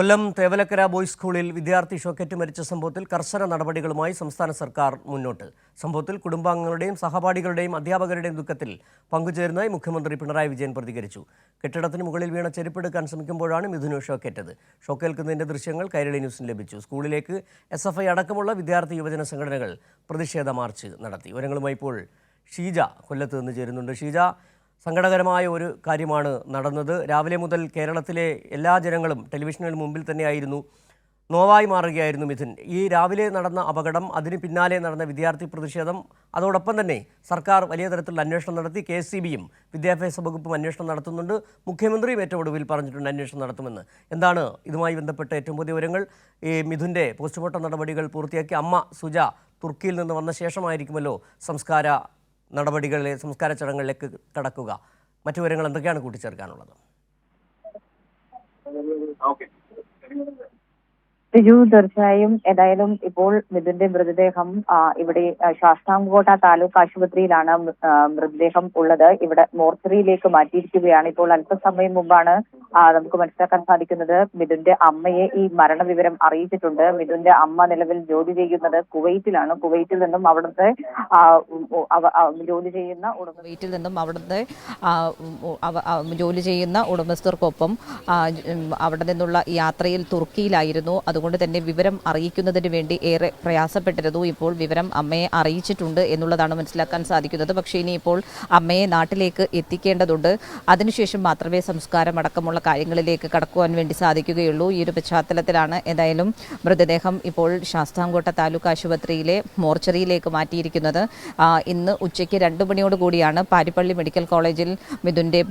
കൊല്ലം Thevalakkara boys സ്കൂളിൽ വിദ്യാർത്ഥി socket മരിച്ച സംഭവത്തിൽ കർശന നടപടികളുമായി സംസ്ഥാന സർക്കാർ മുന്നോട്ട്. സംഭവത്തിൽ കുടുംബാംഗങ്ങളുടെയും സഹപാഠികളുടെയും അധ്യാപകരുടെയും ദുഃഖത്തിൽ പങ്കുചേരുന്നതായി മുഖ്യമന്ത്രി പിണറായി വിജയൻ പ്രതികരിച്ചു. കെട്ടിടത്തിന് മുകളിൽ വീണ ചെരുപ്പെടുക്കാൻ ശ്രമിക്കുമ്പോഴാണ് മിഥുനു ഷോക്കേറ്റത്. ഷോക്കേൽക്കുന്നതിന്റെ ദൃശ്യങ്ങൾ കൈരളി ന്യൂസിന് ലഭിച്ചു. സ്കൂളിലേക്ക് എസ് എഫ് ഐ അടക്കമുള്ള വിദ്യാർത്ഥി യുവജന സംഘടനകൾ പ്രതിഷേധ മാർച്ച് നടത്തി. വിവരങ്ങളുമായി ഇപ്പോൾ ഷീജ കൊല്ലത്ത് നിന്ന് ചേരുന്നുണ്ട്. ഷീജ സങ്കടകരമായ ഒരു കാര്യമാണ് നടന്നത്. രാവിലെ മുതൽ കേരളത്തിലെ എല്ലാ ജനങ്ങളും ടെലിവിഷനുകൾ മുമ്പിൽ തന്നെയായിരുന്നു. നോവായി മാറുകയായിരുന്നു മിഥുൻ. ഈ രാവിലെ നടന്ന അപകടം അതിന് പിന്നാലെ നടന്ന വിദ്യാർത്ഥി പ്രതിഷേധം അതോടൊപ്പം തന്നെ സർക്കാർ വലിയ തരത്തിലുള്ള അന്വേഷണം നടത്തി. കെ എസ് സി ബിയും വിദ്യാഭ്യാസ വകുപ്പും അന്വേഷണം നടത്തുന്നുണ്ട്. മുഖ്യമന്ത്രിയും ഏറ്റവും ഒടുവിൽ പറഞ്ഞിട്ടുണ്ട് അന്വേഷണം നടത്തുമെന്ന്. എന്താണ് ഇതുമായി ബന്ധപ്പെട്ട ഏറ്റവും പുതിയ വിവരങ്ങൾ? ഈ മിഥുന്റെ പോസ്റ്റ്മോർട്ടം നടപടികൾ പൂർത്തിയാക്കി അമ്മ സുജ തുർക്കിയിൽ നിന്ന് വന്ന ശേഷമായിരിക്കുമല്ലോ സംസ്കാര നടപടികളിലെ സംസ്കാര ചടങ്ങുകളിലേക്ക് കടക്കുക. മറ്റു വിവരങ്ങൾ എന്തൊക്കെയാണ് കൂട്ടിച്ചേർക്കാനുള്ളത്? സിജു തീർച്ചയായും ഏതായാലും ഇപ്പോൾ മിഥുന്റെ മൃതദേഹം ഇവിടെ ശാസ്താംകോട്ട താലൂക്ക് ആശുപത്രിയിലാണ് മൃതദേഹം ഉള്ളത്. ഇവിടെ മോർച്ചറിയിലേക്ക് മാറ്റിയിരിക്കുകയാണ്. ഇപ്പോൾ അല്പസമയം മുമ്പാണ് നമുക്ക് മനസ്സിലാക്കാൻ സാധിക്കുന്നത് മിഥുന്റെ അമ്മയെ ഈ മരണവിവരം അറിയിച്ചിട്ടുണ്ട്. മിഥുന്റെ അമ്മ നിലവിൽ ജോലി ചെയ്യുന്നത് കുവൈറ്റിലാണ്. കുവൈറ്റിൽ നിന്നും അവിടുത്തെ ജോലി ചെയ്യുന്ന കുവൈറ്റിൽ നിന്നും അവിടുത്തെ ജോലി ചെയ്യുന്ന ഉടമസ്ഥർക്കൊപ്പം അവിടെ നിന്നുള്ള യാത്രയിൽ തുർക്കിയിലായിരുന്നു. അതുകൊണ്ട് തന്നെ വിവരം അറിയിക്കുന്നതിന് വേണ്ടി ഏറെ പ്രയാസപ്പെട്ടിരുന്നു. ഇപ്പോൾ വിവരം അമ്മയെ അറിയിച്ചിട്ടുണ്ട് എന്നുള്ളതാണ് മനസ്സിലാക്കാൻ സാധിക്കുന്നത്. പക്ഷേ ഇനിയിപ്പോൾ അമ്മയെ നാട്ടിലേക്ക് എത്തിക്കേണ്ടതുണ്ട്. അതിനുശേഷം മാത്രമേ സംസ്കാരം അടക്കമുള്ള കാര്യങ്ങളിലേക്ക് കടക്കുവാൻ വേണ്ടി സാധിക്കുകയുള്ളൂ. ഈ ഒരു പശ്ചാത്തലത്തിലാണ് എന്തായാലും മൃതദേഹം ഇപ്പോൾ ശാസ്താംകോട്ട താലൂക്ക് ആശുപത്രിയിലെ മോർച്ചറിയിലേക്ക് മാറ്റിയിരിക്കുന്നത്. ഇന്ന് ഉച്ചയ്ക്ക് രണ്ട് മണിയോട് കൂടിയാണ് പാരിപ്പള്ളി മെഡിക്കൽ കോളേജിൽ മിഥുന്റെ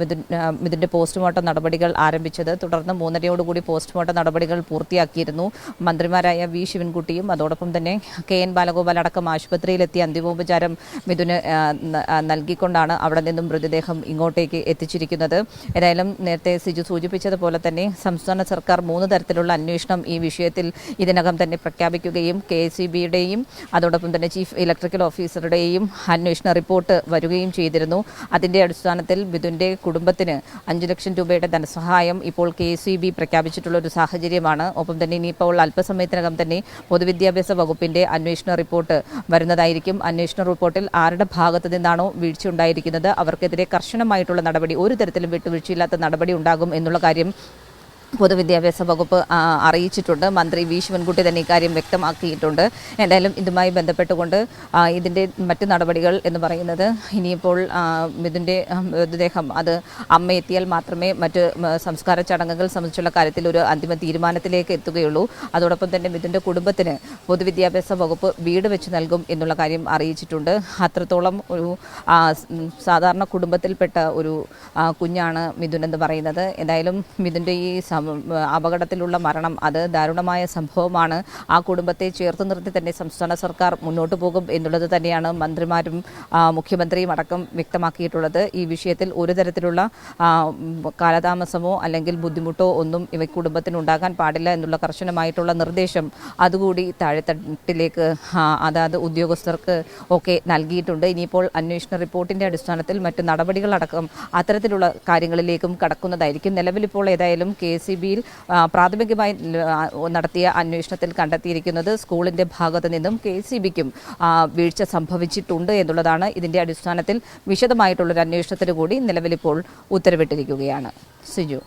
മിഥുൻ മിഥുന്റെ പോസ്റ്റ്മോർട്ടം നടപടികൾ ആരംഭിച്ചത്. തുടർന്ന് മൂന്നരയോടുകൂടി പോസ്റ്റ്മോർട്ടം നടപടികൾ പൂർത്തിയാക്കിയിരുന്നു. മന്ത്രിമാരായ വി. ശിവൻകുട്ടിയും അതോടൊപ്പം തന്നെ കെ. എൻ. ബാലഗോപാൽ അടക്കം ആശുപത്രിയിലെത്തി അന്തിമോപചാരം മിഥുന് നൽകിക്കൊണ്ടാണ് അവിടെ നിന്നും മൃതദേഹം ഇങ്ങോട്ടേക്ക് എത്തിച്ചിരിക്കുന്നത്. ഏതായാലും നേരത്തെ സിജു സൂചിപ്പിച്ചതുപോലെ തന്നെ സംസ്ഥാന സർക്കാർ മൂന്ന് തരത്തിലുള്ള അന്വേഷണം ഈ വിഷയത്തിൽ ഇതിനകം തന്നെ പ്രഖ്യാപിക്കുകയും കെ. സി. ബിയുടെയും അതോടൊപ്പം തന്നെ ചീഫ് ഇലക്ട്രിക്കൽ ഓഫീസറുടെയും അന്വേഷണ റിപ്പോർട്ട് വരികയും ചെയ്തിരുന്നു. അതിന്റെ അടിസ്ഥാനത്തിൽ മിഥുന്റെ കുടുംബത്തിന് അഞ്ചു ലക്ഷം രൂപയുടെ ധനസഹായം ഇപ്പോൾ കെ. സി. ബി പ്രഖ്യാപിച്ചിട്ടുള്ള ഒരു സാഹചര്യമാണ് ഒപ്പം തന്നെ ഇനിയിപ്പോൾ അല്പസമയത്തിനകം തന്നെ പൊതുവിദ്യാഭ്യാസ വകുപ്പിന്റെ അന്വേഷണ റിപ്പോർട്ട് വരുന്നതായിരിക്കും. അന്വേഷണ റിപ്പോർട്ടിൽ ആരുടെ ഭാഗത്തു നിന്നാണോ വീഴ്ച ഉണ്ടായിരിക്കുന്നത്? അവർക്കെതിരെ കർശനമായിട്ടുള്ള നടപടി ഒരു തരത്തിലും വിട്ടുവീഴ്ചയില്ലാത്ത നടപടി ഉണ്ടാകും എന്നുള്ള കാര്യം പൊതുവിദ്യാഭ്യാസ വകുപ്പ് അറിയിച്ചിട്ടുണ്ട്. മന്ത്രി വി. ശിവൻകുട്ടി തന്നെ ഇക്കാര്യം വ്യക്തമാക്കിയിട്ടുണ്ട്. എന്തായാലും ഇതുമായി ബന്ധപ്പെട്ടുകൊണ്ട് ഇതിന്റെ മറ്റ് നടപടികൾ എന്ന് പറയുന്നത് ഇനിയിപ്പോൾ ഇതിന്റെ മൃതദേഹം അത് അമ്മ എത്തിയാൽ മാത്രമേ മറ്റ് സംസ്കാര ചടങ്ങുകൾ സംബന്ധിച്ചുള്ള കാര്യത്തിൽ ഒരു അന്തിമ തീരുമാനത്തിലേക്ക് എത്തുകയുള്ളൂ. അതോടൊപ്പം തന്നെ മിഥുന്റെ കുടുംബത്തിന് പൊതുവിദ്യാഭ്യാസ വകുപ്പ് വീട് വെച്ച് നൽകും എന്നുള്ള കാര്യം അറിയിച്ചിട്ടുണ്ട്. അത്രത്തോളം ഒരു സാധാരണ കുടുംബത്തിൽപ്പെട്ട ഒരു കുഞ്ഞാണ് മിഥുൻ എന്ന് പറയുന്നത്. എന്തായാലും മിഥുന്റെ ഈ അപകടത്തിലുള്ള മരണം. അത് ദാരുണമായ സംഭവമാണ്. ആ കുടുംബത്തെ ചേർത്ത് നിർത്തി തന്നെ സംസ്ഥാന സർക്കാർ മുന്നോട്ട് പോകും എന്നുള്ളത് തന്നെയാണ് മന്ത്രിമാരും മുഖ്യമന്ത്രിയും അടക്കം വ്യക്തമാക്കിയിട്ടുള്ളത്. ഈ വിഷയത്തിൽ ഒരു തരത്തിലുള്ള കാലതാമസമോ അല്ലെങ്കിൽ ബുദ്ധിമുട്ടോ ഒന്നും ഇവ കുടുംബത്തിനുണ്ടാകാൻ പാടില്ല എന്നുള്ള കർശനമായിട്ടുള്ള നിർദ്ദേശം അതുകൂടി താഴെത്തട്ടിലേക്ക് അതാത് ഉദ്യോഗസ്ഥർക്ക് ഒക്കെ നൽകിയിട്ടുണ്ട്. ഇനിയിപ്പോൾ അന്വേഷണ റിപ്പോർട്ടിന്റെ അടിസ്ഥാനത്തിൽ മറ്റ് നടപടികളടക്കം അത്തരത്തിലുള്ള കാര്യങ്ങളിലേക്കും കടക്കുന്നതായിരിക്കും. നിലവിലിപ്പോൾ ഏതായാലും കെ സി ബിയിൽ പ്രാഥമികമായി നടത്തിയ അന്വേഷണത്തിൽ കണ്ടെത്തിയിരിക്കുന്നത് സ്കൂളിന്റെ ഭാഗത്തു നിന്നും കെ സി ബിക്കും വീഴ്ച സംഭവിച്ചിട്ടുണ്ട് എന്നുള്ളതാണ് ഇതിന്റെ അടിസ്ഥാനത്തിൽ വിശദമായിട്ടുള്ളൊരു അന്വേഷണത്തിന് കൂടി നിലവിലിപ്പോൾ ഉത്തരവിട്ടിരിക്കുകയാണ്. സിജു.